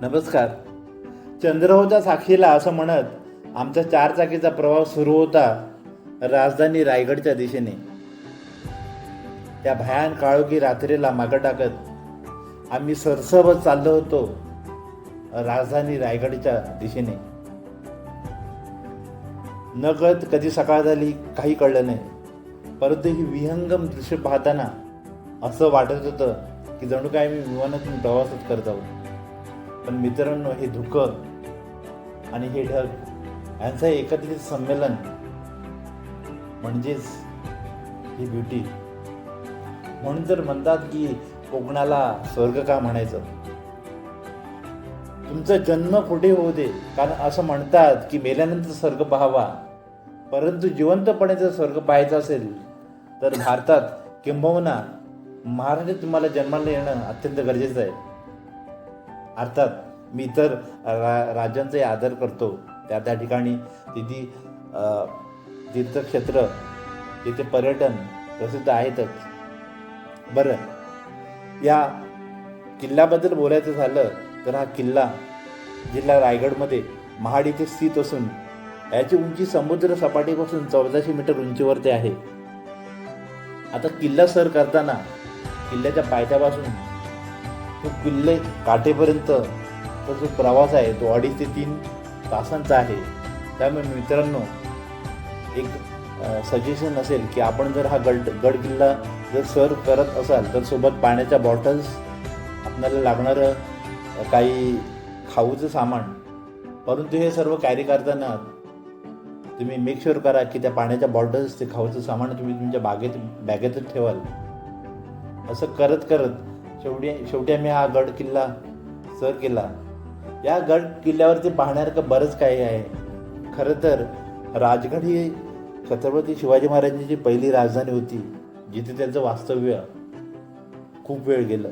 नमस्कार. चंद्रहोच्या साक्षीला असं म्हणत आमचा चारचाकीचा प्रवास सुरू होता राजधानी रायगडच्या दिशेने. त्या भयान काळोखी रात्रीला मागं टाकत आम्ही सरसवत चाललो होतो राजधानी रायगडच्या दिशेने. नकळत कधी सकाळ झाली काही कळलं नाही. परंतु ही विहंगम दृश्य पाहताना असं वाटत होतं की जणू काय मी विमानातून प्रवासच करत आहोत. पण मित्रांनो हे धुकं आणि हे ढग यांचं एकत्रित संमेलन म्हणजेच ही ब्युटी. म्हणून तर म्हणतात की कोकणाला स्वर्ग का म्हणायचं? तुमचा जन्म कुठे होऊ दे? कारण असं म्हणतात की मेल्यानंतर स्वर्ग पाहावा. परंतु जिवंतपणे जर स्वर्ग पाहायचा असेल तर भारतात किंबहुना महाराष्ट्रात तुम्हाला जन्माला येणं अत्यंत गरजेचं आहे. अर्थात मी इतर रा राजांचाही आदर करतो. त्या त्या ठिकाणी तिथे तीर्थक्षेत्र तिथे पर्यटन प्रसिद्ध आहेतच. बरं या किल्ल्याबद्दल बोलायचं झालं तर हा किल्ला जिल्हा रायगडमध्ये महाड इथे स्थित असून याची उंची समुद्र सपाटीपासून चौदाशे मीटर उंचीवरती आहे. आता किल्ला सर करताना किल्ल्याच्या पायथ्यापासून तो किल्ले काठेपर्यंत तो जो प्रवास आहे तो अडीच ते तीन तासांचा आहे. त्यामुळे मित्रांनो एक सजेशन असेल की आपण जर हा गड गड किल्ला जर सर करत असाल तर सोबत पाण्याच्या बॉटल्स आपल्याला लागणारं काही खाऊचं सामान परंतु हे सर्व कॅरी करताना तुम्ही मेक शुअर करा की त्या पाण्याच्या बॉटल्स ते खाऊचं सामान तुम्ही तुमच्या बागेत बॅगेतच ठेवाल. असं करत करत शेवटी शेवटी आम्ही हा गड किल्ला सर केला. या गड किल्ल्यावरती पाहण्यासारखं बरंच काही आहे. खरं तर राजगड ही छत्रपती शिवाजी महाराजांची पहिली राजधानी होती जिथे त्यांचं वास्तव्य खूप वेळ गेलं.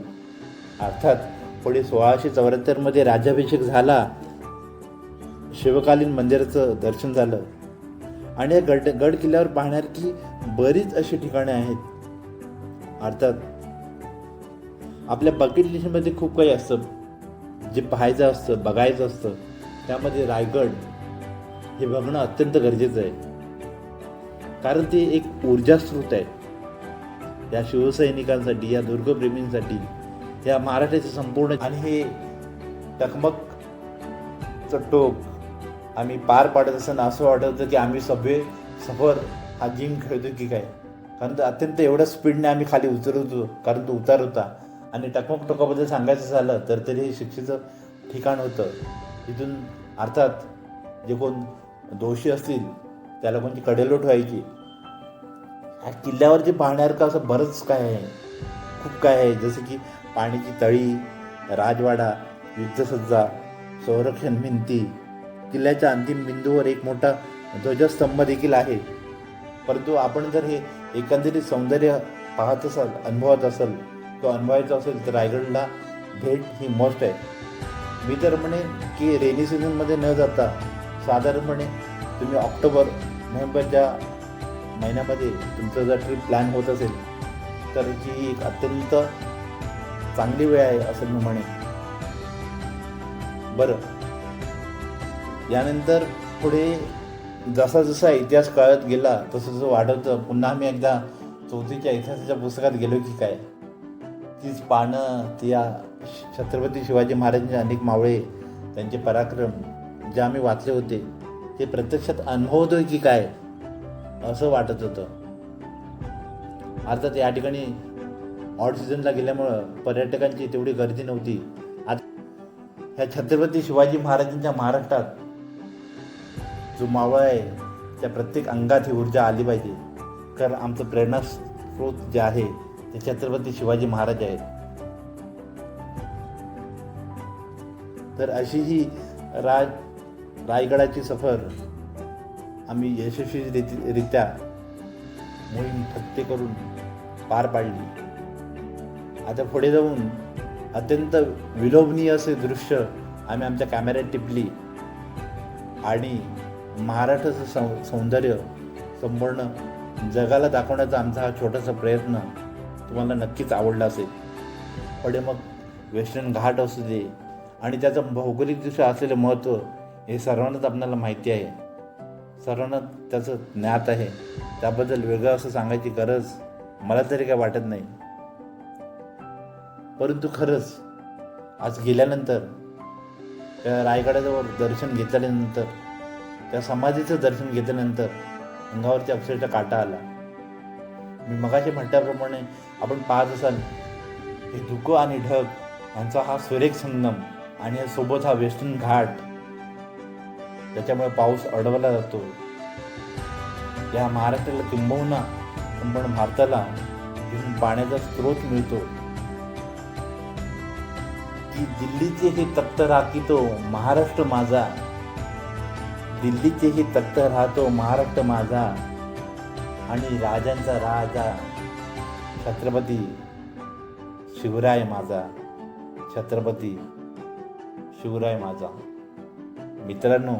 अर्थात पुढे सोळाशे चौऱ्याहत्तरमध्ये राज्याभिषेक झाला शिवकालीन मंदिराचं दर्शन झालं. आणि या गड गड किल्ल्यावर पाहण्यासारखी बरीच अशी ठिकाणे आहेत. अर्थात आपल्या बकेट लिस्टमध्ये खूप काही असतं. जे पाहायचं असतं बघायचं असतं. त्यामध्ये रायगड हे बघणं अत्यंत गरजेचं आहे. कारण ते एक ऊर्जा स्रोत आहे. या शिवसैनिकांसाठी या दुर्गप्रेमींसाठी या महाराष्ट्राचे संपूर्ण आणि हे टकमक टोक आम्ही पार पाडत असताना असं वाटत होतं की आम्ही सभे सफर हा जिम खेळतो की काय? कारण तर अत्यंत एवढ्या स्पीडने आम्ही खाली उतरत होतो कारण तो उतार होता. आणि टकमक टोकाबद्दल सांगायचं झालं तर तरी हे शिक्षेचं ठिकाण होतं तिथून अर्थात जे कोण दोषी असतील त्याला कोणती कडेलोट व्हायची. ह्या किल्ल्यावर जे पाहण्यासारखं असं बरंच काय आहे. खूप काय आहे. जसं की पाण्याची तळी राजवाडा युद्धसज्जा संरक्षण भिंती. किल्ल्याच्या अंतिम बिंदूवर एक मोठा ध्वजस्तंभ देखील आहे. परंतु आपण जर हे एकंदरीत सौंदर्य पाहत असाल अनुभवत असाल तो अनुभवायचा असेल तर रायगडला भेट ही मस्ट आहे. मी तर म्हणे की रेनी सीझनमध्ये न जाता साधारणपणे तुम्ही ऑक्टोबर नोव्हेंबरच्या महिन्यामध्ये तुमचं जर ट्रिप प्लॅन होत असेल तर ही एक अत्यंत चांगली वेळ आहे असं मी म्हणेन. बरं. यानंतर पुढे जसा जसा इतिहास कळत गेला तसं जसं वाढवतं पुन्हा आम्ही एकदा चौथीच्या इतिहासाच्या पुस्तकात गेलो की काय? तीच पानं त्या छत्रपती शिवाजी महाराजांचे अनेक मावळे त्यांचे पराक्रम जे आम्ही वाचले होते ते प्रत्यक्षात अनुभवतोय की काय असं वाटत होतं. अर्थात या ठिकाणी ऑड सीझनला गेल्यामुळं पर्यटकांची तेवढी गर्दी नव्हती. आता ह्या छत्रपती शिवाजी महाराजांच्या महाराष्ट्रात जो मावळा आहे त्या प्रत्येक अंगात ही ऊर्जा आली पाहिजे. कारण आमचं प्रेरणा स्रोत जे आहे ते छत्रपती शिवाजी महाराज आहेत. तर अशी ही राज रायगडाची सफर आम्ही यशस्वीरित्या मोहीम फत्ते करून पार पाडली. आता पुढे जाऊन अत्यंत विलोभनीय असे दृश्य आम्ही आमच्या कॅमेऱ्यात टिपली आणि महाराष्ट्राचं सौ सौंदर्य संपूर्ण जगाला दाखवण्याचा आमचा हा छोटासा प्रयत्न तुम्हाला नक्कीच आवडला असेल. पण मग वेस्टर्न घाट असू दे आणि त्याचं भौगोलिकदृष्ट्या असलेलं महत्त्व हे सर्वांनाच आपल्याला माहिती आहे. सर्वांना त्याचं ज्ञात आहे. त्याबद्दल वेगळं असं सांगायची गरज मला तरी काय वाटत नाही. परंतु खरंच आज गेल्यानंतर त्या रायगडाजवळ दर्शन घेतल्यानंतर त्या समाधीचं दर्शन घेतल्यानंतर अंगावरती अक्षरशः काटा आला. मी मगाशी म्हटल्याप्रमाणे आपण पाहत असाल हे धुकं आणि ढग यांचा हा सुरेख संगम आणि सोबत हा वेस्टर्न घाट त्याच्यामुळे पाऊस अडवला जातो. या महाराष्ट्राला किंबहुना पण भारताला पाण्याचा स्रोत मिळतो. की दिल्लीचे हे तख्त राखितो महाराष्ट्र माझा. दिल्लीचे हे तख्त राहतो महाराष्ट्र माझा. आणि राजांचा राजा छत्रपती शिवराय माझा छत्रपती शिवराय माझा. मित्रांनो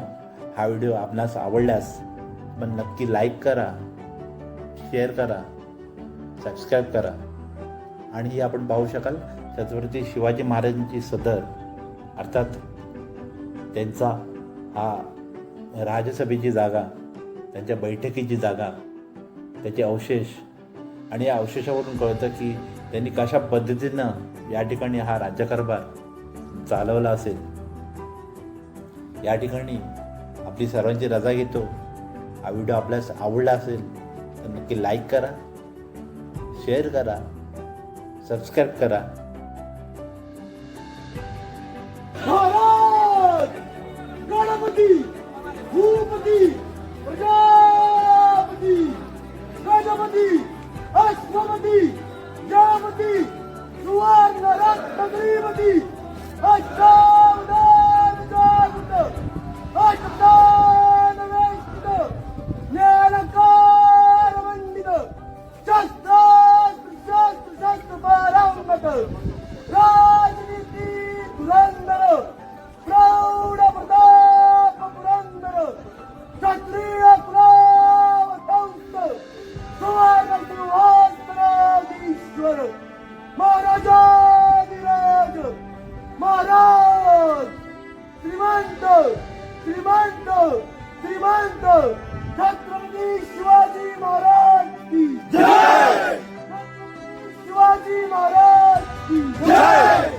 हा व्हिडिओ आपणास आवडल्यास पण नक्की लाईक करा शेअर करा सबस्क्राईब करा. आणि ही आपण पाहू शकाल छत्रपती शिवाजी महाराजांची सदर अर्थात त्यांचा हा राजसभेची जागा त्यांच्या बैठकीची जागा त्याचे अवशेष. आणि या अवशेषावरून कळतं की त्यांनी कशा पद्धतीनं या ठिकाणी हा राज्यकारभार चालवला असेल. या ठिकाणी आपली सर्वांची रजा घेतो. हा व्हिडिओ आपल्यास आवडला असेल तर नक्की लाईक करा शेअर करा सबस्क्राईब करा. गणपती! भूपती! श्रीमंत छत्रपती शिवाजी महाराज की जय! शिवाजी महाराज जय!